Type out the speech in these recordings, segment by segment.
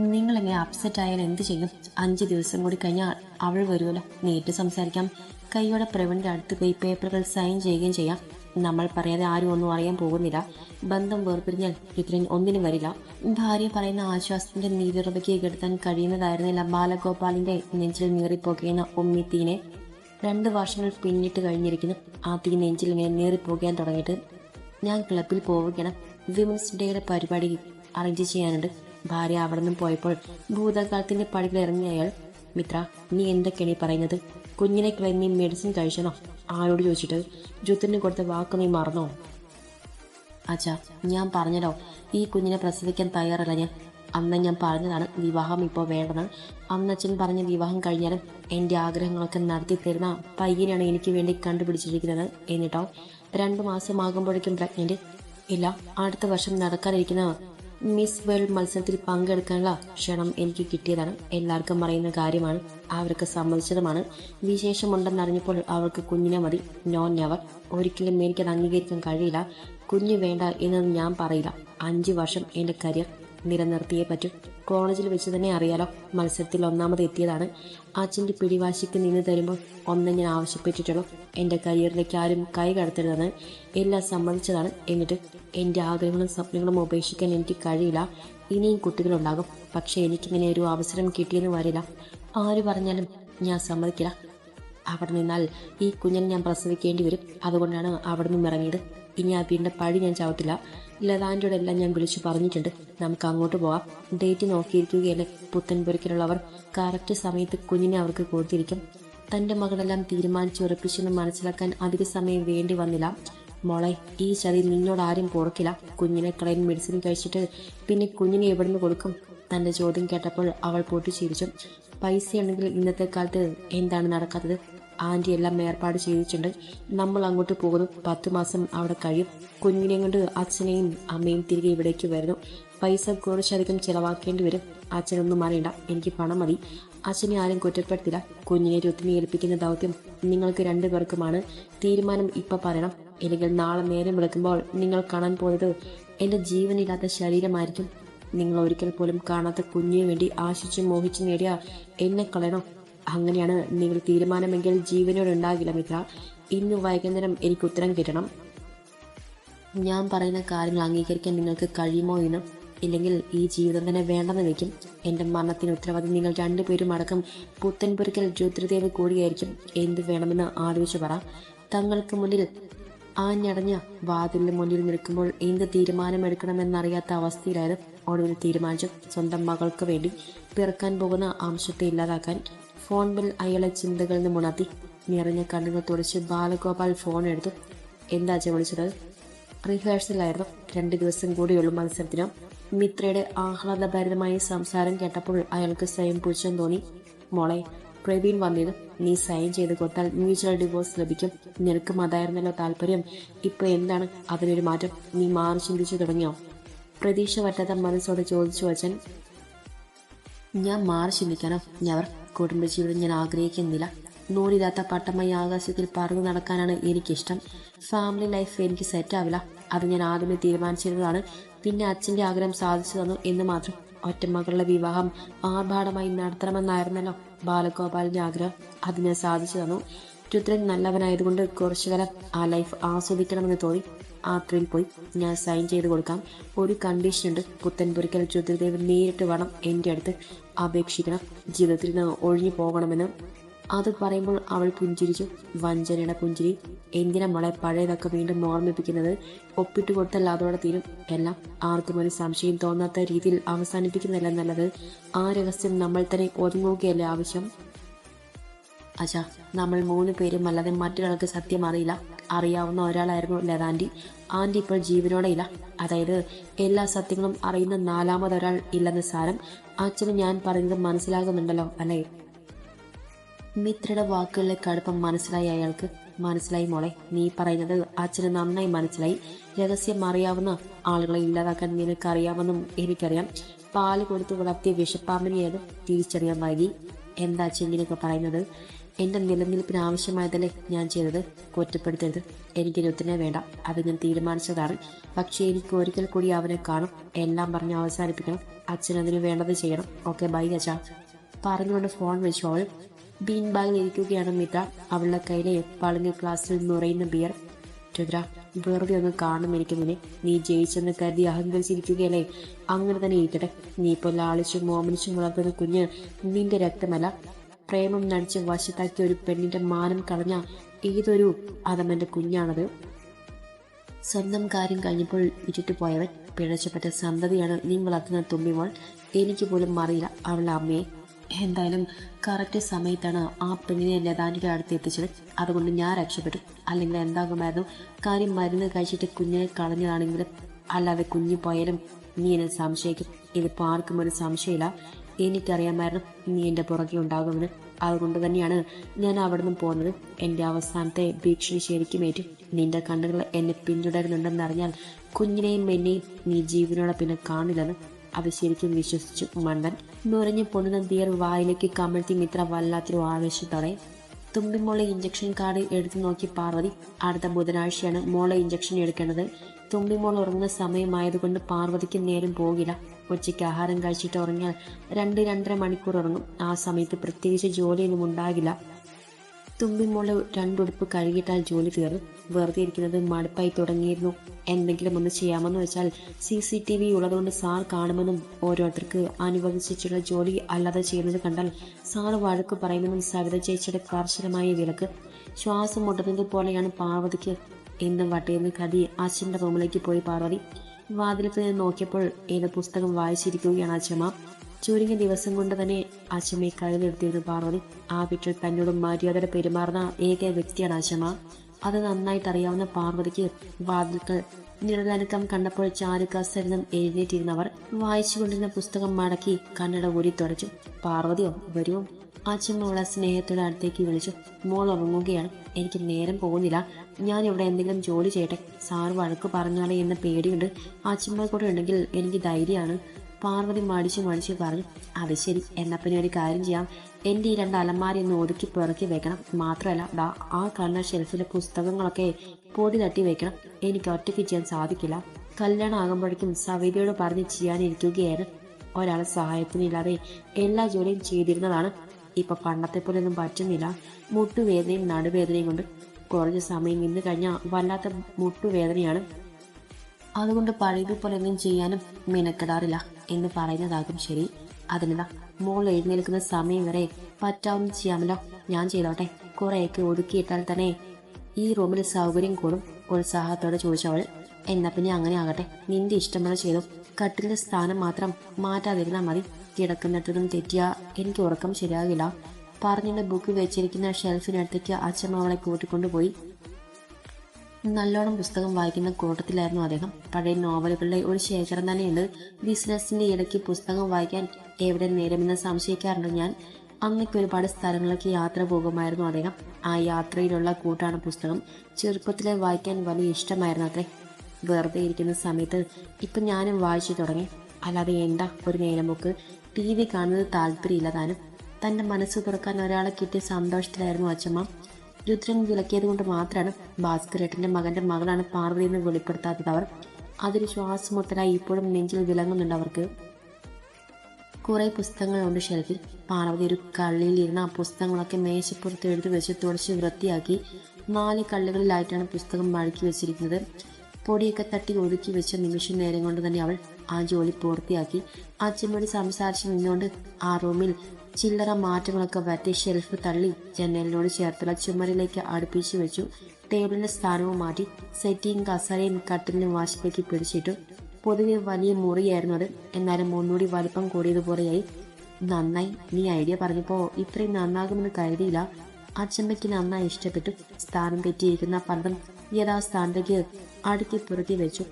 നിങ്ങളിങ്ങനെ അപ്സെറ്റ് ആയാൽ എന്ത് ചെയ്യും? അഞ്ച് ദിവസം കൂടി കഴിഞ്ഞാൽ അവൾ വരുമല്ലോ നേരിട്ട് സംസാരിക്കാം. കൈയോടെ പ്രവീണിന്റെ അടുത്ത് പോയി പേപ്പറുകൾ സൈൻ ചെയ്യുകയും ചെയ്യാം. നമ്മൾ പറയാതെ ആരും ഒന്നും അറിയാൻ പോകുന്നില്ല. ബന്ധം വേർപിരിഞ്ഞാൽ ഇത്രയും ഒന്നിനും വരില്ല. ഭാര്യ പറയുന്ന ആശ്വാസത്തിന്റെ നീതിറവയ്ക്ക് കെടുത്താൻ കഴിയുന്നതായിരുന്നില്ല ബാലഗോപാലിന്റെ നെഞ്ചിൽ നീറിപ്പോകുന്ന ഉമ്മിത്തീനെ. രണ്ട് വർഷങ്ങൾ പിന്നിട്ട് കഴിഞ്ഞിരിക്കുന്നു. ആ തീ നെഞ്ചിൽ ഇങ്ങനെ നീറിപ്പോകാൻ തുടങ്ങിയിട്ട് ഞാൻ ക്ലബിൽ പോവുകയാണ്. വിമൻസ് ഡേയുടെ പരിപാടി അറേഞ്ച് ചെയ്യാനുണ്ട്. ഭാര്യ അവിടെ നിന്നും പോയപ്പോൾ ഭൂതകാലത്തിന്റെ പടികൾ ഇറങ്ങിയ അയാൾ മിത്ര നീ എന്തൊക്കെയാണ് ഈ പറയുന്നത്? കുഞ്ഞിനെ കളഞ്ഞ് നീ മെഡിസിൻ കഴിച്ചണോ ആരോട് ചോദിച്ചിട്ട് ജുത്തിന് കൊടുത്ത വാക്ക് നീ മറന്നോ? അച്ഛാ ഞാൻ പറഞ്ഞല്ലോ ഈ കുഞ്ഞിനെ പ്രസവിക്കാൻ തയ്യാറല്ല ഞാൻ. അന്ന് ഞാൻ പറഞ്ഞതാണ് വിവാഹം ഇപ്പോൾ വേണ്ടെന്ന്. അന്ന് അച്ഛൻ പറഞ്ഞ വിവാഹം കഴിഞ്ഞാലും എന്റെ ആഗ്രഹങ്ങളൊക്കെ നടത്തി തരുന്ന പയ്യനാണ് എനിക്ക് വേണ്ടി കണ്ടുപിടിച്ചിരിക്കുന്നത് എന്നിട്ടോ. രണ്ടു മാസമാകുമ്പോഴേക്കും പ്രഗ്നന്റ് ഇല്ല അടുത്ത വർഷം നടക്കാനിരിക്കുന്ന മിസ് വേൾഡ് മത്സരത്തിൽ പങ്കെടുക്കാനുള്ള ക്ഷണം എനിക്ക് കിട്ടിയതാണ്. എല്ലാവർക്കും അറിയുന്ന കാര്യമാണ്. അവർക്ക് സമ്മതിച്ചതുമാണ്. വിശേഷമുണ്ടെന്നറിഞ്ഞപ്പോൾ അവർക്ക് കുഞ്ഞിനെ മതി. No never. ഒരിക്കലും എനിക്കത് അംഗീകരിക്കാൻ കഴിയില്ല. കുഞ്ഞ് വേണ്ട എന്നത് ഞാൻ പറയില്ല. അഞ്ച് വർഷം എന്റെ കരിയർ നിലനിർത്തിയേ പറ്റൂ കോളേജിൽ വെച്ച് തന്നെ അറിയാലോ മത്സരത്തിൽ ഒന്നാമത് എത്തിയതാണ്. അച്ഛന്റെ പിടിവാശിക്ക് നിന്ന് തരുമ്പോൾ ഒന്നും ഞാൻ ആവശ്യപ്പെട്ടിട്ടുള്ളൂ. എന്റെ കരിയറിലേക്ക് ആരും കൈ കടത്തരുതെന്ന് എല്ലാം സമ്മതിച്ചതാണ്. എന്നിട്ട് എന്റെ ആഗ്രഹങ്ങളും സ്വപ്നങ്ങളും ഉപേക്ഷിക്കാൻ എനിക്ക് കഴിയില്ല. ഇനിയും കുട്ടികളുണ്ടാകും. പക്ഷേ എനിക്കിങ്ങനെ ഒരു അവസരം കിട്ടിയെന്ന് വരില്ല. ആര് പറഞ്ഞാലും ഞാൻ സമ്മതിക്കില്ല. അവിടെ നിന്നാൽ ഈ കുഞ്ഞിനെ ഞാൻ പ്രസവിക്കേണ്ടി വരും. അതുകൊണ്ടാണ് അവിടെ നിന്നും ഇറങ്ങിയത്. ഇനി ആ വീടിന്റെ പഴി ഞാൻ ചവിട്ടില്ല ലതാന്റെയോട് എല്ലാം ഞാൻ വിളിച്ചു പറഞ്ഞിട്ടുണ്ട്. നമുക്ക് അങ്ങോട്ട് പോവാം. ഡേറ്റ് നോക്കിയിരിക്കുകയല്ലേ പുത്തൻപുരക്കിലുള്ളവർ കറക്റ്റ് സമയത്ത് കുഞ്ഞിനെ അവർക്ക് കൊടുത്തിരിക്കും. തന്റെ മകളെല്ലാം തീരുമാനിച്ചുറപ്പിച്ചെന്ന് മനസ്സിലാക്കാൻ അധിക സമയം വേണ്ടി വന്നില്ല. മോളെ ഈ ചതി നിന്നോട് ആരും കൊടുക്കില്ല. കുഞ്ഞിനെ കളയാൻ മെഡിസിൻ കഴിച്ചിട്ട് പിന്നെ കുഞ്ഞിനെ എവിടുന്ന് കൊടുക്കും? തന്റെ ചോദ്യം കേട്ടപ്പോൾ അവൾ പൊട്ടിച്ചിരിച്ചു. പൈസയുണ്ടെങ്കിൽ ഇന്നത്തെ കാലത്ത് എന്താണ് നടക്കാത്തത്? ആന്റി എല്ലാം ഏർപ്പാട് ചെയ്തിട്ടുണ്ട്. നമ്മൾ അങ്ങോട്ട് പോകുന്നു. പത്ത് മാസം അവിടെ കഴിയും. കുഞ്ഞിനെ കൊണ്ട് അച്ഛനെയും അമ്മയും തിരികെ ഇവിടേക്ക് വരുന്നു. പൈസ കുറച്ചധികം ചിലവാക്കേണ്ടി വരും. അച്ഛനൊന്നും അറിയണ്ട. എനിക്ക് പണം മതി. അച്ഛനെ ആരും കുറ്റപ്പെടുത്തില്ല. കുഞ്ഞിനെ രുത്തിനെ ഏൽപ്പിക്കുന്ന ദൗത്യം നിങ്ങൾക്ക് രണ്ടുപേർക്കുമാണ്. തീരുമാനം ഇപ്പം പറയണം. അല്ലെങ്കിൽ നാളെ നേരം വിളിക്കുമ്പോൾ നിങ്ങൾ കാണാൻ പോയത് എന്റെ ജീവനില്ലാത്ത ശരീരമായിരിക്കും. നിങ്ങൾ ഒരിക്കൽ പോലും കാണാത്ത കുഞ്ഞിനു വേണ്ടി ആശിച്ച് മോഹിച്ച് നേടിയ എന്നെ കളയണം. അങ്ങനെയാണ് നിങ്ങൾ തീരുമാനമെങ്കിൽ ജീവനോട് ഉണ്ടാകില്ല മിത്ര. ഇന്ന് വൈകുന്നേരം എനിക്ക് ഉത്തരം കിട്ടണം. ഞാൻ പറയുന്ന കാര്യങ്ങൾ അംഗീകരിക്കാൻ നിങ്ങൾക്ക് കഴിയുമോ എന്ന് ഇല്ലെങ്കിൽ ഈ ജീവിതം തന്നെ വേണ്ടെന്ന് വയ്ക്കും. എന്റെ മരണത്തിന് ഉത്തരവാദി നിങ്ങൾ രണ്ടുപേരും അടക്കം പുത്തൻപുരക്കൽ ജ്യോതിർദേവ് കൂടിയായിരിക്കും. എന്ത് വേണമെന്ന് ആലോചിച്ച് പറ. തങ്ങൾക്ക് മുന്നിൽ ആഞ്ഞടഞ്ഞ വാതിലിന് മുന്നിൽ നിൽക്കുമ്പോൾ എന്ത് തീരുമാനമെടുക്കണമെന്നറിയാത്ത അവസ്ഥയിലായത് ഒടുവിൽ തീരുമാനിച്ചു സ്വന്തം മകൾക്ക് വേണ്ടി പിറക്കാൻ പോകുന്ന അംശത്തെ ഇല്ലാതാക്കാൻ ഫോൺ ബിൽ അയാളെ ചിന്തകളിൽ നിന്ന് ഉണർത്തി നിറഞ്ഞ കണ്ണുകൾ തുടച്ച് ബാലഗോപാൽ ഫോൺ എടുത്തു. എന്താ അച്ഛൻ വിളിച്ചത്? റിഹേഴ്സലായിരുന്നു രണ്ട് ദിവസം കൂടിയുള്ളൂ മത്സരത്തിന്. മിത്രയുടെ ആഹ്ലാദഭരിതമായ സംസാരം കേട്ടപ്പോൾ അയാൾക്ക് സ്വയം പുച്ഛം തോന്നി. മോളെ പ്രവീൺ വന്നിരുന്നു. നീ സൈൻ ചെയ്ത് കൊടുത്താൽ മ്യൂച്വൽ ഡിവോഴ്സ് ലഭിക്കും. നിനക്കും അതായിരുന്നല്ലോ താല്പര്യം. ഇപ്പൊ എന്താണ് അതിനൊരു മാറ്റം? നീ മാറി ചിന്തിച്ചു തുടങ്ങിയോ? പ്രതീക്ഷ പറ്റാത്ത മനസ്സോടെ ചോദിച്ചു അച്ഛൻ. ഞാൻ മാറി ചിന്തിക്കാനോ ഞാൻ കുടുംബജീവിതം ഞാൻ ആഗ്രഹിക്കുന്നില്ല. നൂലില്ലാത്ത പട്ടമായി ആകാശത്തിൽ പറന്നു നടക്കാനാണ് എനിക്കിഷ്ടം. ഫാമിലി ലൈഫ് എനിക്ക് സെറ്റാവില്ല അത് ഞാൻ ആദ്യമേ തീരുമാനിച്ചിരുന്നതാണ്. പിന്നെ അച്ഛന്റെ ആഗ്രഹം സാധിച്ചു തന്നു എന്ന് മാത്രം. ഒറ്റമകളുടെ വിവാഹം ആർഭാടമായി നടത്തണമെന്നായിരുന്നല്ലോ ബാലഗോപാലിന്റെ ആഗ്രഹം. അത് ഞാൻ സാധിച്ചു തന്നു. രുദ്രൻ നല്ലവനായതുകൊണ്ട് കുറച്ചു കാലം ആ ലൈഫ് ആസ്വദിക്കണമെന്ന് തോന്നി. ആ ത്രിൽ പോയി ഞാൻ സൈൻ ചെയ്ത് കൊടുക്കാം. ഒരു കണ്ടീഷൻ കണ്ടീഷനുണ്ട് പുത്തൻപുരിക്കൽ ജ്യോതിദേവൻ നേരിട്ട് വേണം. എന്റെ അടുത്ത് അപേക്ഷിക്കണം. ജീവിതത്തിൽ നിന്ന് ഒഴിഞ്ഞു പോകണമെന്ന്. അത് പറയുമ്പോൾ അവൾ പുഞ്ചിരിച്ചു. വഞ്ചനയുടെ പുഞ്ചിരി. എന്തിനാ മോളെ പഴയതൊക്കെ വീണ്ടും ഓർമ്മിപ്പിക്കുന്നത്? ഒപ്പിട്ട് കൊടുത്തല്ല അതോടെ തീരും. എല്ലാം ആർക്കും ഒരു സംശയം തോന്നാത്ത രീതിയിൽ അവസാനിപ്പിക്കുന്നതല്ല നല്ലത്. ആ രഹസ്യം നമ്മൾ തന്നെ ഒതുങ്ങുകയല്ലേ ആവശ്യം? അച്ഛാ നമ്മൾ മൂന്ന് പേരും അല്ലാതെ മറ്റൊരാൾക്ക് സത്യം അറിയില്ല. അറിയാവുന്ന ഒരാളായിരുന്നു ലതാന്റി ആന്റി ഇപ്പോൾ ജീവനോടെ ഇല്ല. അതായത് എല്ലാ സത്യങ്ങളും അറിയുന്ന നാലാമതൊരാൾ ഇല്ലെന്ന് സാരം അച്ഛന് ഞാൻ പറയുന്നത് മനസ്സിലാകുന്നുണ്ടല്ലോ അല്ലേ? മിത്രയുടെ വാക്കുകളിലെ കടുപ്പം മനസ്സിലായി അയാൾക്ക്. മനസ്സിലായി മോളെ നീ പറയുന്നത് അച്ഛന് നന്നായി മനസ്സിലായി. രഹസ്യം അറിയാവുന്ന ആളുകളെ ഇല്ലാതാക്കാൻ നിനക്കറിയാമെന്നും എനിക്കറിയാം. പാൽ കൊടുത്ത് വളർത്തിയ വിഷപ്പാമ്പിനെ അത് തിരിച്ചറിയാൻ വൈകി. എന്താ ചെങ്ങിനൊക്കെ പറയുന്നത്? എന്റെ നിലനിൽപ്പിന് ആവശ്യമായതല്ലേ ഞാൻ ചെയ്തത്? കുറ്റപ്പെടുത്തരുത്. എനിക്ക് രുത്തിനെ വേണ്ട. അത് ഞാൻ തീരുമാനിച്ചതാണ്. പക്ഷേ എനിക്ക് ഒരിക്കൽ കൂടി അവനെ കാണും. എല്ലാം പറഞ്ഞ് അവസാനിപ്പിക്കണം. അച്ഛൻ അതിന് വേണ്ടത് ചെയ്യണം. ഓക്കെ ബൈ അച്ഛാ. പറഞ്ഞുകൊണ്ട് ഫോൺ വെച്ചു അവൾ ബീൻ ബാഗിൽ ഇരിക്കുകയാണ് മിത്ര അവളുടെ കയ്യിലെ പളിഞ്ഞ ഗ്ലാസ്സിൽ നിറയുന്ന ബിയർ. രുദ്ര വെറുതെ ഒന്ന് കാണും എനിക്ക് നിന്നെ. നീ ജയിച്ചെന്ന് കരുതി അഹങ്കരിച്ചിരിക്കുകയല്ലേ? അങ്ങനെ തന്നെ ഇരിക്കട്ടെ. നീ ഇപ്പോൾ ലാളിച്ചും മോമനിച്ചും വളർത്തുന്ന കുഞ്ഞ് നിന്റെ രക്തമല്ല. പ്രേമം നടിച്ച് വശത്താക്കിയ ഒരു പെണ്ണിന്റെ മാനം കളഞ്ഞ ഏതൊരു അതമന്റെ കുഞ്ഞാണത്. സ്വന്തം കാര്യം കഴിഞ്ഞപ്പോൾ ഇട്ടിട്ട് പോയവൻ പിഴച്ചപ്പെട്ട സന്തതിയാണ് നീ വളർത്തുന്ന തുമ്പിമോൾ. എനിക്ക് പോലും അറിയില്ല അവളുടെ അമ്മയെ. എന്തായാലും കറക്റ്റ് സമയത്താണ് ആ പെണ്ണിനെ ലതാനിയുടെ അടുത്ത് എത്തിച്ചത്. അതുകൊണ്ട് ഞാൻ രക്ഷപ്പെട്ടു. അല്ലെങ്കിൽ എന്താകുമായിരുന്നു? കാര്യം മരുന്ന് കഴിച്ചിട്ട് കുഞ്ഞിനെ കളഞ്ഞതാണെങ്കിലും അല്ലാതെ കുഞ്ഞു പോയാലും നീ എന്നെ സംശയിക്കും. ഇതിപ്പോൾ ആർക്കും ഒരു സംശയമില്ല. എനിക്കറിയാമായിരുന്നു നീ എന്റെ പുറകെ ഉണ്ടാകുമെന്ന്. അതുകൊണ്ട് തന്നെയാണ് ഞാൻ അവിടെ നിന്ന് പോകുന്നത് എന്റെ അവസാനത്തെ ഭീഷണി ശരിക്കും ഏറ്റു. നിന്റെ കണ്ണുകൾ എന്നെ പിന്തുടരുന്നുണ്ടെന്നറിഞ്ഞാൽ കുഞ്ഞിനെയും എന്നെയും നീ ജീവനോടെ പിന്നെ കാണില്ലെന്ന് അവ ശരിക്കും വിശ്വസിച്ചു മണ്ടൻ. നുരഞ്ഞു പൊണ്ണുന്ന ദിയർ വായിലേക്ക് കമഴ്ത്തി മിത്ര വല്ലാത്തൊരു ആവേശത്തോടെ തുമ്പി മോളെ ഇഞ്ചക്ഷൻ കാർഡ് എടുത്തു നോക്കി പാർവതി. അടുത്ത ബുധനാഴ്ചയാണ് മോളെ ഇഞ്ചക്ഷൻ എടുക്കേണ്ടത്. തുമ്പി മോൾ ഉറങ്ങുന്ന സമയമായതുകൊണ്ട് പാർവതിക്ക് നേരം പോകില്ല. ഉച്ചയ്ക്ക് ആഹാരം കഴിച്ചിട്ട് ഉറങ്ങിയാൽ രണ്ട് രണ്ടര മണിക്കൂർ ഉറങ്ങും. ആ സമയത്ത് പ്രത്യേകിച്ച് ജോലിയൊന്നും ഉണ്ടാകില്ല. തുമ്പിമോളെ രണ്ടുടുപ്പ് കഴുകിയിട്ടാൽ ജോലി തീർന്നു. വെറുതെ ഇരിക്കുന്നത് മടുപ്പായി തുടങ്ങിയിരുന്നു. എന്തെങ്കിലും ഒന്ന് ചെയ്യാമെന്ന് വെച്ചാൽ സി സി ടി വി ഉള്ളതുകൊണ്ട് സാർ കാണുമെന്നും ഓരോരുത്തർക്ക് അനുവദിച്ചിട്ടുള്ള ജോലി അല്ലാതെ ചെയ്യുന്നത് കണ്ടാൽ സാർ വഴക്ക് പറയുമെന്നും സവിത ചേച്ചിയുടെ കർശനമായ വിലക്ക്. ശ്വാസം മുട്ടുന്നത് പോലെയാണ് പാർവതിക്ക് എന്നും വട്ടയെന്ന് കതി അച്ഛന്റെ റൂമിലേക്ക് പോയി പാർവതി വാതിലത്ത് നിന്ന് നോക്കിയപ്പോൾ ഏതോ പുസ്തകം വായിച്ചിരിക്കുകയാണ് അച്ഛമ്മ ചുരുങ്ങിയ ദിവസം കൊണ്ട് തന്നെ അച്ഛമ്മയെ കരുതെടുത്തിരുന്നു പാർവതി. ആ വീട്ടിൽ തന്നോട് മര്യാദയുടെ പെരുമാറുന്ന ഏക വ്യക്തിയാണ് അച്ഛമ്മ അത് നന്നായിട്ട് അറിയാവുന്ന പാർവതിക്ക് വാതിൽക്കൽ നിഴലനക്കം കണ്ടപ്പോൾ ചാരുക്കാസരിതം എഴുന്നേറ്റിരുന്നവർ വായിച്ചുകൊണ്ടിരുന്ന പുസ്തകം മടക്കി കണ്ണട ഊരി തുടച്ചു പാർവതിയോ വരുമോ അച്ഛമ്മ മോളെ സ്നേഹത്തോടെ അടുത്തേക്ക് വിളിച്ചു. മോൾ ഉറങ്ങുകയാണ്. എനിക്ക് നേരം പോകുന്നില്ല. ഞാൻ ഇവിടെ എന്തെങ്കിലും ജോലി ചെയ്യട്ടെ. സാർ വഴക്ക് പറഞ്ഞാലേ എന്ന പേടിയുണ്ട്. അച്ഛമ്മ കൂടെ ഉണ്ടെങ്കിൽ എനിക്ക് ധൈര്യമാണ്. പാർവതി മടിച്ചു മടിച്ചു പറഞ്ഞു അത് ശരി. എന്നാ ഒരു കാര്യം ചെയ്യാം. എന്റെ ഈ രണ്ട് അലമാരി ഒന്ന് ഒതുക്കി പിറക്കി വെക്കണം. മാത്രമല്ല ദാ ആ കണ്ണ ഷെൽഫിലെ പുസ്തകങ്ങളൊക്കെ പൊടി തട്ടി വെക്കണം. എനിക്ക് ഒറ്റയ്ക്ക് ചെയ്യാൻ സാധിക്കില്ല. കല്യാണം ആകുമ്പോഴേക്കും സവിതയോട് പറഞ്ഞ് ചെയ്യാനിരിക്കുകയായിരുന്നു ഒരാളെ സഹായത്തിനില്ലാതെ എല്ലാ ജോലിയും ചെയ്തിരുന്നതാണ്. ഇപ്പൊ പണ്ടത്തെ പോലെയൊന്നും പറ്റുന്നില്ല. മുട്ടുവേദനയും നടുവേദനയും കൊണ്ട് കുറച്ച് സമയം നിന്ന് കഴിഞ്ഞാൽ വല്ലാത്ത മുട്ടുവേദനയാണ്. അതുകൊണ്ട് പഴയതുപോലെ ഒന്നും ചെയ്യാനും മെനക്കെടാറില്ല എന്ന് പറയുന്നതാകും ശരി. അതിനെന്താ? മോൾ എഴുന്നേൽക്കുന്ന സമയം വരെ പറ്റാവുന്ന ചെയ്യാമല്ലോ. ഞാൻ ചെയ്തോട്ടെ. കുറേയൊക്കെ ഒതുക്കിയിട്ടാൽ തന്നെ ഈ റൂമിൽ സൗകര്യം കൂടും. ഉത്സാഹത്തോടെ ചോദിച്ചവൾ എന്നാ പിന്നെ അങ്ങനെ ആകട്ടെ. നിന്റെ ഇഷ്ടം പോലെ ചെയ്തു. കട്ടിലിന്റെ സ്ഥാനം മാത്രം മാറ്റാതിരുന്നാൽ മതി. കിടക്കുന്നിടത്തും തെറ്റിയാ. എനിക്ക് ഉറക്കം ശരിയാകില്ല. പറഞ്ഞിട്ട് ബുക്ക് വെച്ചിരിക്കുന്ന ഷെൽഫിനടുത്തേക്ക് അച്ഛമ്മ അവളെ കൂട്ടിക്കൊണ്ടുപോയി. നല്ലോണം പുസ്തകം വായിക്കുന്ന കൂട്ടത്തിലായിരുന്നു അദ്ദേഹം. പഴയ നോവലുകളുടെ ഒരു ശേഖരം തന്നെയുണ്ട്. ബിസിനസിന്റെ ഇടയ്ക്ക് പുസ്തകം വായിക്കാൻ എവിടെ നേരമെന്ന് സംശയിക്കാറുണ്ട് ഞാൻ. അന്നൊക്കെ ഒരുപാട് സ്ഥലങ്ങളിലേക്ക് യാത്ര പോകുമായിരുന്നു അദ്ദേഹം. ആ യാത്രയിലുള്ള കൂട്ടാണ് പുസ്തകം. ചെറുപ്പത്തിലെ വായിക്കാൻ വലിയ ഇഷ്ടമായിരുന്നു അത്രേ. വെറുതെ ഇരിക്കുന്ന സമയത്ത് ഇപ്പം ഞാനും വായിച്ചു തുടങ്ങി. അല്ലാതെ എന്താ ഒരു നേരമൊക്ക് ടി വി കാണുന്നത് താല്പര്യമില്ല താനും തന്റെ മനസ്സ് തുറക്കാൻ ഒരാളെ കിട്ടിയ സന്തോഷത്തിലായിരുന്നു അച്ഛമ്മ. രുദ്രൻ വിലക്കിയത് കൊണ്ട് മാത്രമാണ് ഭാസ്കരേട്ടന്റെ മകന്റെ മകളാണ് പാർവതി എന്ന് വെളിപ്പെടുത്താത്തത് അവർ. അതൊരു ശ്വാസമുട്ടലായി ഇപ്പോഴും നെഞ്ചിൽ വിളങ്ങുന്നുണ്ട് അവർക്ക്. കുറേ പുസ്തകങ്ങളുണ്ട് ഷെൽഫിൽ. പാർവതി ഒരു കള്ളിയിലിരുന്ന് ആ പുസ്തകങ്ങളൊക്കെ മേശപ്പുറത്ത് എഴുതി വെച്ച് തുടച്ച് വൃത്തിയാക്കി നാല് കള്ളികളിലായിട്ടാണ് പുസ്തകം മഴക്കി വെച്ചിരിക്കുന്നത്. പൊടിയൊക്കെ തട്ടി ഒതുക്കി വെച്ച നിമിഷ നേരം കൊണ്ട് തന്നെ അവൾ ആ ജോലി പൂർത്തിയാക്കി. അച്ഛനോട് സംസാരിച്ച് നിന്നുകൊണ്ട് ആ റൂമിൽ ചില്ലറ മാറ്റങ്ങളൊക്കെ വരുത്തി ഷെൽഫ് തള്ളി ജനലിനോട് ചേർത്തുള്ള ചുമരിലേക്ക് അടുപ്പിച്ചു വെച്ചു. ടേബിളിന്റെ സ്ഥാനവും മാറ്റി സെറ്റിയും കസരയും കട്ടിലിനും വാശിലേക്ക് പിടിച്ചിട്ടു. പൊതുവെ വലിയ മുറിയായിരുന്നു അത്. എന്നാലും ഒന്നുകൂടി വലിപ്പം കൂടിയതുപോലെയായി. നന്നായി. നീ ഐഡിയ പറഞ്ഞപ്പോൾ ഇത്രയും നന്നാകുമെന്ന് കരുതിയില്ല. അച്ഛമ്മയ്ക്ക് നന്നായി ഇഷ്ടപ്പെട്ടു. സ്ഥാനം തെറ്റിയിരിക്കുന്ന പലതും യഥാസ്ഥാനത്തേക്ക് അടുക്കി പുറത്തി വെച്ചു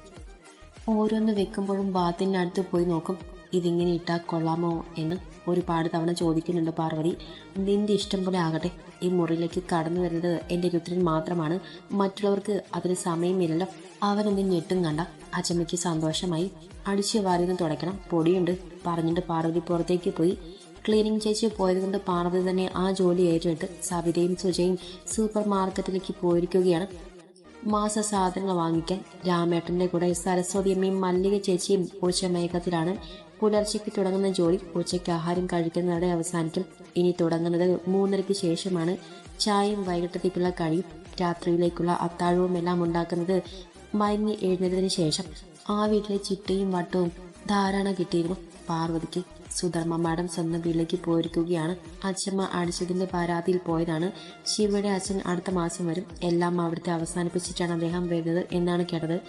ഓരോന്ന് വെക്കുമ്പോഴും ബാത്തിന്റെ അടുത്ത് പോയി നോക്കും ഇതിങ്ങനെ ഇട്ടാൽ കൊള്ളാമോ? എന്ന് ഒരുപാട് തവണ ചോദിക്കുന്നുണ്ട് പാർവതി. നിന്റെ ഇഷ്ടം പോലെ ആകട്ടെ ഈ മുറിയിലേക്ക് കടന്നു വരുന്നത് എന്റെ രുദ്രൻ മാത്രമാണ്. മറ്റുള്ളവർക്ക് അതിന് സമയമില്ലല്ലോ. അവനൊന്നും ഞെട്ടും കണ്ട അച്ചമ്മയ്ക്ക് സന്തോഷമായി. അടിച്ചു വാരിന്ന് തുടയ്ക്കണം പൊടിയുണ്ട് പറഞ്ഞിട്ട് പാർവതി പുറത്തേക്ക് പോയി. ക്ലീനിങ് ചേച്ചി പോയതുകൊണ്ട് പാർവതി തന്നെ ആ ജോലി ഏറ്റെടുത്ത് സവിതയും സുജയും സൂപ്പർ മാർക്കറ്റിലേക്ക് പോയിരിക്കുകയാണ്. മാസ സാധനങ്ങൾ വാങ്ങിക്കാൻ രാമേട്ടന്റെ കൂടെ സരസ്വതിയമ്മയും മല്ലിക ചേച്ചിയും ഉച്ചമയക്കത്തിലാണ് പുലർച്ചയ്ക്ക് തുടങ്ങുന്ന ജോലി. ഉച്ചയ്ക്ക് ആഹാരം കഴിക്കുന്നതോടെ അവസാനിക്കും. ഇനി തുടങ്ങുന്നത് മൂന്നരയ്ക്ക് ശേഷമാണ്. ചായയും വൈകിട്ടത്തേക്കുള്ള കടിയും രാത്രിയിലേക്കുള്ള അത്താഴവും എല്ലാം ഉണ്ടാക്കുന്നത് മയങ്ങി എഴുന്നേറ്റതിന് ശേഷം. ആ വീട്ടിലെ ചിട്ടയും വട്ടവും ധാരാളം കിട്ടിയിരുന്നു. പാർവതിക്ക് സുധർമ്മ മാഡം സ്വന്തം വീട്ടിലേക്ക് പോയിരിക്കുകയാണ് അച്ഛമ്മ അടിച്ചതിന്റെ പരാതിയിൽ പോയതാണ്. ശിവയുടെ അച്ഛൻ അടുത്ത മാസം വരും. എല്ലാം അവിടുത്തെ അവസാനിപ്പിച്ചിട്ടാണ് അദ്ദേഹം വരുന്നത് എന്നാണ് കേട്ടത്.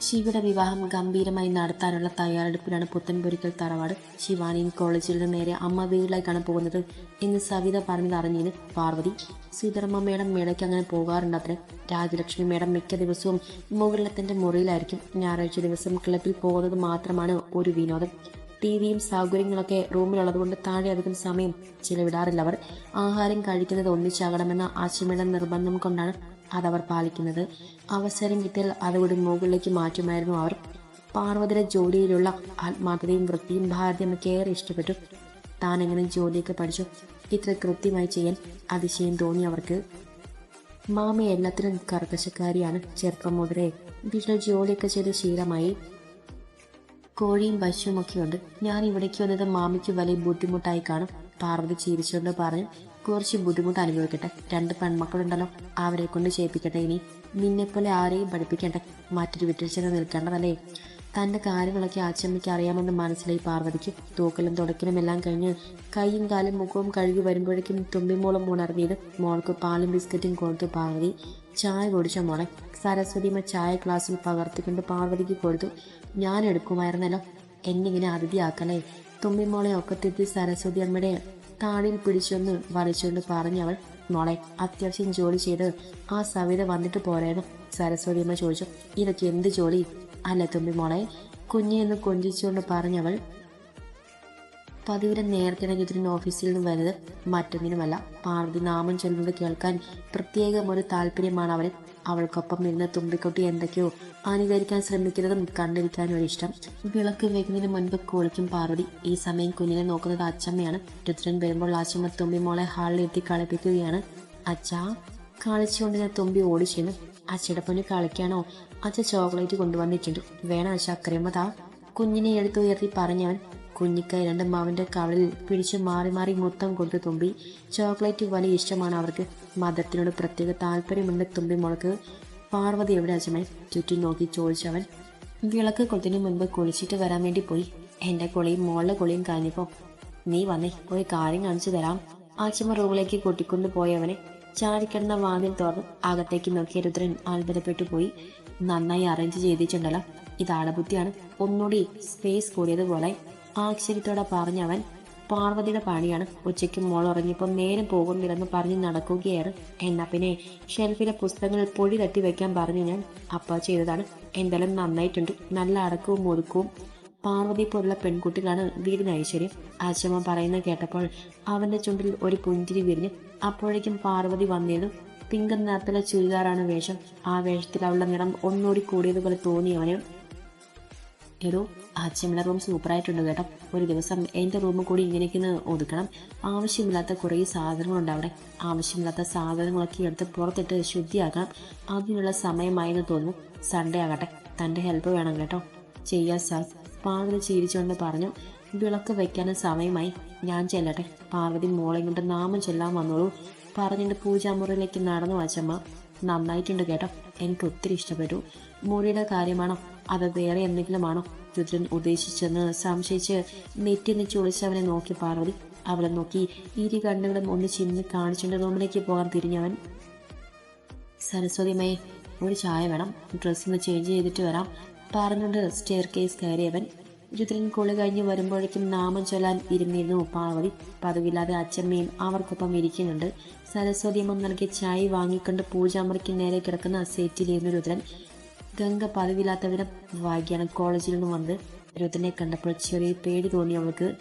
ശിവയുടെ വിവാഹം ഗംഭീരമായി നടത്താനുള്ള തയ്യാറെടുപ്പിലാണ് പുത്തൻപുരിക്കൽ തറവാട്. ശിവാനിയും കോളേജിൽ നിന്ന് നേരെ അമ്മ വീട്ടിലേക്കാണ് പോകുന്നത് എന്ന് സവിത പറഞ്ഞതറിഞ്ഞിന് പാർവതി സുധർമ്മ മേഡം മേടയ്ക്ക് അങ്ങനെ പോകാറുണ്ട് രാജലക്ഷ്മി മേഡം മിക്ക ദിവസവും മുകളിലത്തിന്റെ മുറിയിലായിരിക്കും. ഞായറാഴ്ച ദിവസം ക്ലബിൽ പോകുന്നത് മാത്രമാണ് ഒരു വിനോദം. ടി വിയും സൗകര്യങ്ങളൊക്കെ റൂമിലുള്ളതുകൊണ്ട് താഴെ അധികം സമയം ചിലവിടാറില്ല. അവർ ആഹാരം കഴിക്കുന്നത് ഒന്നിച്ചാകണമെന്ന ആശ്രമയുടെ നിർബന്ധം കൊണ്ടാണ് അതവർ പാലിക്കുന്നത്. അവസരം കിട്ടിയാൽ അതുകൂടി മുകളിലേക്ക് മാറ്റുമായിരുന്നു അവർ. പാർവതിയുടെ ജോലിയിലുള്ള ആത്മാർത്ഥതയും വൃത്തിയും ഭാരതിയമ്മയ്ക്ക് ഏറെ ഇഷ്ടപ്പെട്ടു. താൻ എങ്ങനെ ജോലിയൊക്കെ പഠിച്ചു? ഇത്ര കൃത്യമായി ചെയ്യാൻ അതിശയം തോന്നി അവർക്ക്. മാമ എല്ലാത്തിനും കർക്കശക്കാരിയാണ്. ചെറുപ്പം മുതലേ വീട്ടിൽ ജോലിയൊക്കെ ചെയ്ത് ശീലമായി. കോഴിയും പശുവും ഒക്കെ ഉണ്ട് ഞാൻ ഇവിടേക്ക് വന്നത് മാമിക്ക് വലിയ ബുദ്ധിമുട്ടായി കാണും. പാർവതി ചിരിച്ചുകൊണ്ട് പറഞ്ഞു കുറച്ച് ബുദ്ധിമുട്ട് അനുഭവിക്കട്ടെ. രണ്ട് പെൺമക്കളുണ്ടല്ലോ. അവരെ കൊണ്ട് ചെയ്യിപ്പിക്കട്ടെ ഇനി. നിന്നെപ്പോലെ ആരെയും പഠിപ്പിക്കട്ടെ മറ്റൊരു വിട്ടുവീഴ്ച നിൽക്കേണ്ടതല്ലേ? തന്റെ കാര്യങ്ങളൊക്കെ അച്ചമ്മയ്ക്ക് അറിയാമെന്ന് മനസ്സിലായി പാർവതിക്ക്. തൂക്കലും തുടക്കലും എല്ലാം കഴിഞ്ഞ് കൈയും കാലും മുഖവും കഴുകി വരുമ്പോഴേക്കും തുമ്പിമോളം ഉണർന്നിയത് മോൾക്ക് പാലും ബിസ്ക്കറ്റും കൊടുത്തു പാർവതി. ചായ കുടിച്ച മോളെ? സരസ്വതിമ ചായ ഗ്ലാസ്സിൽ പകർത്തിക്കൊണ്ട് പാർവതിക്ക് കൊടുത്തു. ഞാൻ എടുക്കുമായിരുന്നല്ലോ. എന്നിങ്ങനെ അതിഥിയാക്കലേ ഒക്കെ ഒക്കത്തെത്തി സരസ്വതി അമ്മയുടെ താടിയിൽ പിടിച്ചൊന്ന് വലിച്ചുകൊണ്ട് പറഞ്ഞവൾ മോളെ അത്യാവശ്യം ജോലി ചെയ്ത് ആ സവിത വന്നിട്ട് പോരായിരുന്നു സരസ്വതി അമ്മ ചോദിച്ചു ഇതൊക്കെ എന്ത് ജോലി? അല്ല തുമ്പി മോളെ കൊഞ്ചിച്ചുകൊണ്ട് പറഞ്ഞവൾ പതിവിന് നേരത്തെ യുദ്ധൻ ഓഫീസിൽ നിന്ന് വരുന്നത്. മറ്റൊന്നിനുമല്ല പാർവതി നാമം ചൊല്ലുന്നത് കേൾക്കാൻ പ്രത്യേകം ഒരു താല്പര്യമാണ് അവന് അവൾക്കൊപ്പം ഇരുന്ന് തുമ്പിക്കുട്ടി എന്തൊക്കെയോ അനുകരിക്കാൻ ശ്രമിക്കുന്നതും കണ്ടിരിക്കാനും ഒരു ഇഷ്ടം. വിളക്ക് വെക്കുന്നതിന് മുൻപ് കുളിക്കും പാർവതി. ഈ സമയം കുഞ്ഞിനെ നോക്കുന്നത് അച്ചമ്മയാണ്. രുദ്രൻ വരുമ്പോൾ അച്ചമ്മ തുമ്പി മോളെ ഹാളിൽ എത്തി കളിപ്പിക്കുകയാണ്. അച്ഛാ കളിച്ചുകൊണ്ട് ഞാൻ തുമ്പി ഓടി ചെന്നു അച്ഛയുടെ പൊന്ന് കളിക്കാനോ? അച്ഛ ചോക്ലേറ്റ് കൊണ്ടുവന്നിട്ടുണ്ട്. വേണം അച്ഛ അക്രമതാ. കുഞ്ഞിനെ എടുത്തുയർത്തി പറഞ്ഞവൻ കുഞ്ഞിക്കൈ രണ്ട് മാവിന്റെ കവളിൽ പിടിച്ച് മാറി മാറി മുത്തം കൊണ്ട് തുമ്പി. ചോക്ലേറ്റ് വലിയ ഇഷ്ടമാണ് അവർക്ക്. മദത്തിനോട് പ്രത്യേക താല്പര്യമുണ്ട് തുമ്പി മുളക്ക് പാർവതി എവിടെ അച്ഛമ്മൻ ചുറ്റും നോക്കി ചോദിച്ചവൻ വിളക്ക് കൊത്തിന് മുൻപ് കുളിച്ചിട്ട് വരാൻ വേണ്ടി പോയി. എന്റെ കുളിയും മോളുടെ കുളിയും കഴിഞ്ഞപ്പോ നീ വന്നേ പോയി കാര്യം കാണിച്ചു തരാം. അച്ഛമ്മ റൂമിലേക്ക് കൊട്ടിക്കൊണ്ടു പോയവനെ ചാടിക്കിടന്ന വാതിൽ തുറന്ന് അകത്തേക്ക് നോക്കിയ രുദ്രൻ അത്ഭുതപ്പെട്ടു പോയി. നന്നായി അറേഞ്ച് ചെയ്തിട്ടുണ്ടല്ലോ. ഇതാണ് ബുദ്ധിയാണ്. ഒന്നുകൂടി സ്പേസ് കൂടിയതുപോലെ ആശ്ചര്യത്തോടെ പറഞ്ഞവൻ പാർവതിയുടെ പണിയാണ്. ഉച്ചയ്ക്ക് മോൾ ഉറങ്ങിയപ്പോൾ നേരം പോകുന്നില്ലെന്ന് പറഞ്ഞ് നടക്കുകയാണ് എന്നാ പിന്നെ ഷെൽഫിലെ പുസ്തകങ്ങൾ പൊടി തട്ടി വെക്കാൻ പറഞ്ഞു ഞാൻ. അപ്പ ചെയ്തതാണ്. എന്തായാലും നന്നായിട്ടുണ്ട്. നല്ല അടക്കവും ഒതുക്കവും. പാർവതി പോലുള്ള പെൺകുട്ടികളാണ് വീടിന് ഐശ്വര്യം. അച്ഛമ്മ പറയുന്നത് കേട്ടപ്പോൾ അവന്റെ ചുണ്ടിൽ ഒരു പുഞ്ചിരി വിരിഞ്ഞ് അപ്പോഴേക്കും പാർവതി വന്നിരുന്നു. പിങ്ക് നിറത്തിലെ ചുരിദാറാണ് വേഷം. ആ വേഷത്തിൽ അവളുടെ നിറം ഒന്നുകൂടി കൂടിയതുപോലെ തോന്നി അവന് ആ അച്ഛമ്മയുടെ റൂം സൂപ്പറായിട്ടുണ്ട് കേട്ടോ. ഒരു ദിവസം എന്റെ റൂം കൂടി ഇങ്ങനെയൊക്കെ ഒതുക്കണം. ആവശ്യമില്ലാത്ത കുറേ സാധനങ്ങളുണ്ട് അവിടെ. ആവശ്യമില്ലാത്ത സാധനങ്ങളൊക്കെ എടുത്ത് പുറത്തിട്ട് ശുദ്ധിയാക്കണം. അതിനുള്ള സമയമായെന്ന് തോന്നുന്നു. സൺഡേ ആകട്ടെ. തന്റെ ഹെൽപ്പ് വേണം കേട്ടോ. ചെയ്യാം സാർ പാർവതി ചിരിച്ചുകൊണ്ട് പറഞ്ഞു വിളക്ക് വയ്ക്കാൻ സമയമായി. ഞാൻ ചെല്ലട്ടെ. പാർവതി മോളെ കൊണ്ട് നാമം ചെല്ലാൻ വന്നോളൂ. പറഞ്ഞിട്ട് പൂജാമുറിയിലേക്ക് നടന്നു അച്ചമ്മ. നന്നായിട്ടുണ്ട് കേട്ടോ. എനിക്ക് ഒത്തിരി ഇഷ്ടപ്പെട്ടു. മുറിയുടെ കാര്യമാണോ? അത് വേറെ എന്തെങ്കിലുമാണോ രുദ്രൻ ഉദ്ദേശിച്ചെന്ന് സംശയിച്ച് നെറ്റിന്ന് ചുളിച്ചവനെ നോക്കി പാർവതി. അവളെ നോക്കി ഇരു കണ്ണുകളും ഒന്ന് ചിന്നി കാണിച്ചുകൊണ്ട് റൂമിലേക്ക് പോകാൻ തിരിഞ്ഞവൻ സരസ്വതിമേ ഒരു ചായ വേണം. ഡ്രസ്സ് ഒന്ന് ചേഞ്ച് ചെയ്തിട്ട് വരാം. പറഞ്ഞുകൊണ്ട് സ്റ്റെയർ കേസ് കയറിയവൻ രുദ്രൻ കുളി കഴിഞ്ഞ് വരുമ്പോഴേക്കും നാമം ചൊല്ലാൻ ഇരുന്നിരുന്നു പാർവതി. പതിവില്ലാതെ അച്ഛമ്മയും അവർക്കൊപ്പം ഇരിക്കുന്നുണ്ട്. സരസ്വതിയമ്മ നൽകിയ ചായ വാങ്ങിക്കൊണ്ട് പൂജാമുറിക്ക് നേരെ കിടക്കുന്ന സെറ്റിലിരുന്നു രുദ്രൻ. ഗംഗ പതിവില്ലാത്തവരെ വായിക്കാണ് കോളേജിൽ നിന്ന് വന്ന് രുദ്രനെ കണ്ടപ്പോൾ ചെറിയ പേടി തോന്നി അവൾക്ക്.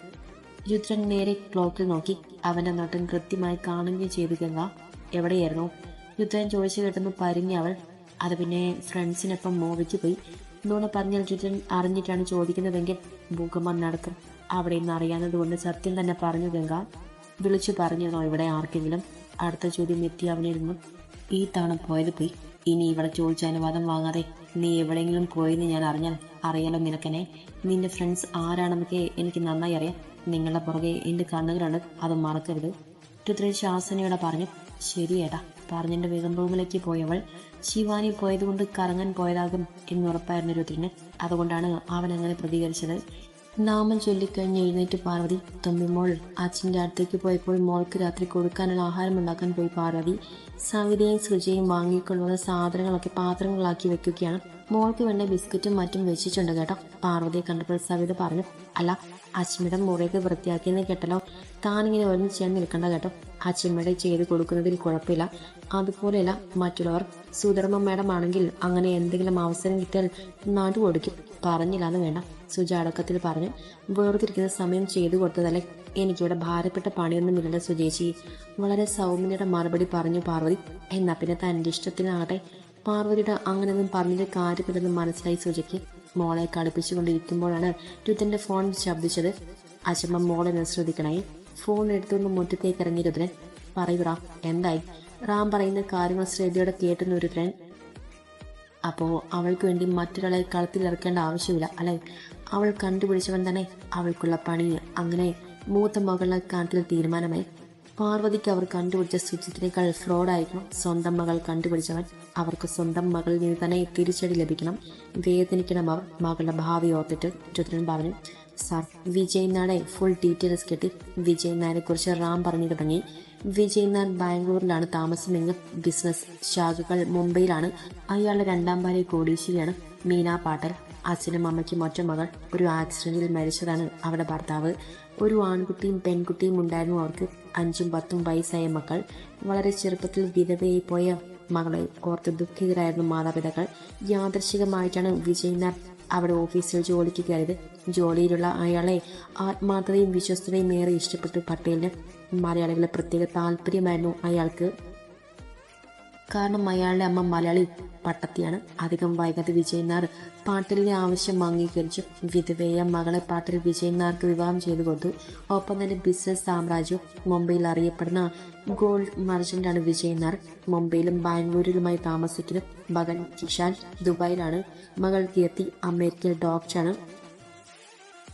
രുദ്രൻ നേരെ ക്ലോക്കിൽ നോക്കി. അവന്റെ നോട്ടം കൃത്യമായി കാണുകയും ചെയ്തു. ഗംഗ എവിടെയായിരുന്നു? രുദ്രൻ ചോദിച്ചു കേട്ടെന്ന് പരിങ്ങി അവൾ. അത് പിന്നെ ഫ്രണ്ട്സിനൊപ്പം മോവിക്ക് പോയി. എന്നോട് പറഞ്ഞാൽ രുദ്രൻ അറിഞ്ഞിട്ടാണ് ചോദിക്കുന്നതെങ്കിൽ ഭൂകമ്പം നടക്കും. അവിടെ നിന്ന് അറിയാവുന്നത് കൊണ്ട് സത്യം തന്നെ പറഞ്ഞു ഗംഗ. വിളിച്ചു പറഞ്ഞിരുന്നോ ഇവിടെ ആർക്കെങ്കിലും? അടുത്ത ചോദ്യം എത്തി അവനിരുന്നു ഈ തവണ പോയത് പോയി. ഇനി ഇവിടെ ചോദിച്ച അനുവാദം വാങ്ങാതെ നീ എവിടെയെങ്കിലും പോയെന്ന് ഞാൻ അറിഞ്ഞാൽ അറിയാലോ നിനക്കെന്നെ. നിന്റെ ഫ്രണ്ട്സ് ആരാണെന്നൊക്കെ എനിക്ക് നന്നായി അറിയാം. നിങ്ങളുടെ പുറകെ എന്റെ കണ്ണുകളുണ്ട്. അത് മറക്കരുത്. രുദ്രൻ ശാസനയോടെ പറഞ്ഞു ശരിയേട്ടാ പറഞ്ഞിട്ട് വേഗം റൂമിലേക്ക് പോയവൾ ശിവാനി പോയതുകൊണ്ട് കറങ്ങാൻ പോയതാകും എന്നുറപ്പായിരുന്നു രുദ്രന്. അതുകൊണ്ടാണ് അവൻ അങ്ങനെ പ്രതികരിച്ചത്. നാമം ചൊല്ലിക്കഴിഞ്ഞ് എഴുന്നേറ്റ് പാർവതി തുമ്പിമോൾ അച്ഛന്റെ അടുത്തേക്ക് പോയപ്പോൾ മോൾക്ക് രാത്രി കൊടുക്കാനുള്ള ആഹാരം ഉണ്ടാക്കാൻ പോയി പാർവതി. സവിതയും സൃജയും വാങ്ങിക്കൊള്ളുന്ന സാധനങ്ങളൊക്കെ പാത്രങ്ങളാക്കി വെക്കുകയാണ് മോൾക്ക് വേണ്ട ബിസ്ക്കറ്റും മറ്റും വെച്ചിട്ടുണ്ട് കേട്ടോ. പാർവതിയെ കണ്ടപ്പോൾ സവിത പറഞ്ഞു അല്ല അച്ഛമ്മയുടെ മുറിയൊക്കെ വൃത്തിയാക്കിയെന്ന് കേട്ടല്ലോ. താനിങ്ങനെ ഒന്നും ചെയ്യാൻ നിൽക്കണ്ട കേട്ടോ. അച്ഛമ്മയുടെ ചെയ്ത് കൊടുക്കുന്നതിൽ കുഴപ്പമില്ല. അതുപോലെയല്ല മറ്റുള്ളവർ സുധർമ്മ മേഡം ആണെങ്കിൽ അങ്ങനെ എന്തെങ്കിലും അവസരം കിട്ടിയാൽ നാട്ടു കൊടുക്കും. പറഞ്ഞില്ലാന്ന് വേണ്ട സുജ അടക്കത്തിൽ പറഞ്ഞു. വേർതിരിക്കുന്ന സമയം ചെയ്തു കൊടുത്തതല്ലേ? എനിക്കിവിടെ ഭാരപ്പെട്ട പണിയൊന്നും പണിയൊന്നുമില്ലല്ലോ സുജേച്ചി. വളരെ സൗമ്യയുടെ മറുപടി പറഞ്ഞു പാർവതി. എന്നാ പിന്നെ തന്റെ ഇഷ്ടത്തിനാകട്ടെ. പാർവതിയുടെ അങ്ങനെയൊന്നും പറഞ്ഞിട്ട് കാര്യമില്ലെന്ന് മനസ്സിലായി സുജയ്ക്ക്. മോളെ കളിപ്പിച്ചുകൊണ്ടിരിക്കുമ്പോഴാണ് രുദ്രന്റെ ഫോൺ ശബ്ദിച്ചത്. അച്ഛമ്മ മോളെ ഒന്ന് ശ്രദ്ധിക്കണേ. ഫോൺ എടുത്തുകൊണ്ട് മുറ്റത്തേക്ക് ഇറങ്ങി രുദ്രൻ പറയൂടാ എന്തായി? റാം പറയുന്ന കാര്യങ്ങൾ ശ്രദ്ധയോടെ കേട്ടുന്ന രുദ്രൻ അപ്പോൾ അവൾക്ക് വേണ്ടി മറ്റൊരാളെ കളത്തിലിറക്കേണ്ട ആവശ്യമില്ല അല്ലെ? അവൾ കണ്ടുപിടിച്ചവൻ തന്നെ അവൾക്കുള്ള പണി അങ്ങനെ മൂത്ത മകളുടെ കാര്യത്തിൽ തീരുമാനമായി. പാർവതിക്ക് അവർ കണ്ടുപിടിച്ച സുജിത്തിനേക്കാൾ ഫ്രോഡായിരിക്കണം സ്വന്തം മകൾ കണ്ടുപിടിച്ചവൻ. അവർക്ക് സ്വന്തം മകളിൽ നിന്ന് തന്നെ തിരിച്ചടി ലഭിക്കണം. വേദനിക്കണം അവർ. മകളുടെ ഭാവി ഓർത്തിട്ട് രുദ്രൻ പറഞ്ഞു സാർ വിജയ് നാടെ ഫുൾ ഡീറ്റെയിൽസ് കിട്ടി വിജയ് നായരെ കുറിച്ച് റാം പറഞ്ഞു തുടങ്ങി. വിജയ് നായർ ബാംഗ്ലൂരിലാണ് താമസമെങ്കിൽ ബിസിനസ് ശാഖകൾ മുംബൈയിലാണ്. അയാളുടെ രണ്ടാം ഭാര്യ കോടീശ്വരിയാണ്. മീന പാട്ടൽ അച്ഛനും അമ്മയ്ക്കും ഒറ്റ മകൾ. ഒരു ആക്സിഡന്റിൽ മരിച്ചതാണ് അവരുടെ ഭർത്താവ്. ഒരു ആൺകുട്ടിയും പെൺകുട്ടിയും ഉണ്ടായിരുന്നു അവർക്ക്. അഞ്ചും പത്തും വയസ്സായ മക്കൾ. വളരെ ചെറുപ്പത്തിൽ വിധവയായി പോയ മകളെ ഓർത്ത് ദുഃഖിതരായിരുന്നു മാതാപിതാക്കൾ. യാദർശികമായിട്ടാണ് വിജയ് നായർ അവിടെ ഓഫീസിൽ ജോലിക്ക് കയറിയത്. ജോലിയിലുള്ള അയാളെ ആത്മാർത്ഥതയും വിശ്വസ്തതയും ഏറെ ഇഷ്ടപ്പെട്ടു പട്ടേലിന്. മലയാളികളെ പ്രത്യേക താല്പര്യമായിരുന്നു അയാൾക്ക്. കാരണം അയാളുടെ അമ്മ മലയാളി പട്ടത്തിയാണ്. അധികം വൈകാതെ വിജയനാർ പാട്ടലിന്റെ ആവശ്യം അംഗീകരിച്ചു. വിധവയ മകളെ പാട്ടിൽ വിജയനാർക്ക് വിവാഹം ചെയ്തു കൊടുത്തു ഒപ്പം തന്നെ ബിസിനസ് സാമ്രാജ്യം മുംബൈയിൽ അറിയപ്പെടുന്ന ഗോൾഡ് മർച്ചന്റാണ് വിജയനാർ. മുംബൈയിലും ബാംഗ്ലൂരിലുമായി താമസിക്കുന്ന മകൻ കിഷാൻ ദുബായിലാണ്. മകൾ കീർത്തി അമേരിക്കയിൽ ഡോക്ടറാണ്.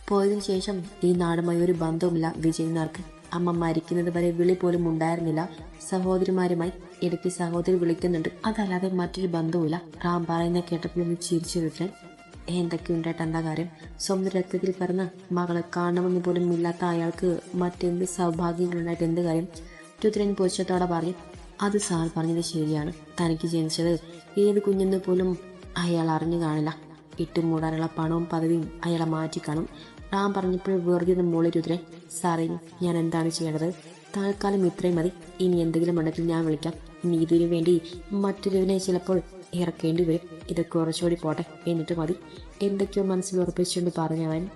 പോയതിനു ശേഷം ഈ നാടുമായി ഒരു ബന്ധവുമില്ല. വിജയനാർക്ക് അമ്മ മരിക്കുന്നത് വരെ വിളി പോലും ഉണ്ടായിരുന്നില്ല. സഹോദരിമാരുമായി ഇടയ്ക്ക് സഹോദരി വിളിക്കുന്നുണ്ട്. അതല്ലാതെ മറ്റൊരു ബന്ധവുമില്ല. റാം പറയുന്ന കേട്ടപ്പോൾ ഒന്ന് ചിരിച്ചു വിട്ടൻ എന്തൊക്കെയുണ്ടായിട്ട് എന്താ കാര്യം? സ്വന്തം രക്തത്തിൽ പറഞ്ഞ മകളെ കാണണമെന്ന് പോലും ഇല്ലാത്ത അയാൾക്ക് മറ്റെന്ത് സൗഭാഗ്യങ്ങളുണ്ടായിട്ട് എന്ത് കാര്യം? രുദ്രൻ പൊച്ചത്തോടെ പറഞ്ഞു അത് സാർ പറഞ്ഞത് ശരിയാണ്. തനിക്ക് ജനിച്ചത് ഏത് കുഞ്ഞെന്ന് പോലും അയാൾ അറിഞ്ഞു കാണില്ല. ഇട്ടുമൂടാനുള്ള പണവും പദവിയും അയാളെ മാറ്റിക്കാണും റാം പറഞ്ഞപ്പോൾ വെറുതെ മോളി രുദ്രൻ സാറേ ഞാൻ എന്താണ് ചെയ്യേണ്ടത്? തൽക്കാലം ഇത്രയും മതി. ഇനി എന്തെങ്കിലും ഉണ്ടെങ്കിൽ ഞാൻ വിളിക്കാം. നീതിനു വേണ്ടി മറ്റൊരുവിനെ ചിലപ്പോൾ ഇറക്കേണ്ടി വരും. ഇത് കുറച്ചുകൂടി പോട്ടെ. എന്നിട്ട് മതി. എന്തൊക്കെയോ മനസ്സിൽ ഉറപ്പിച്ചുകൊണ്ട് പറഞ്ഞവൻ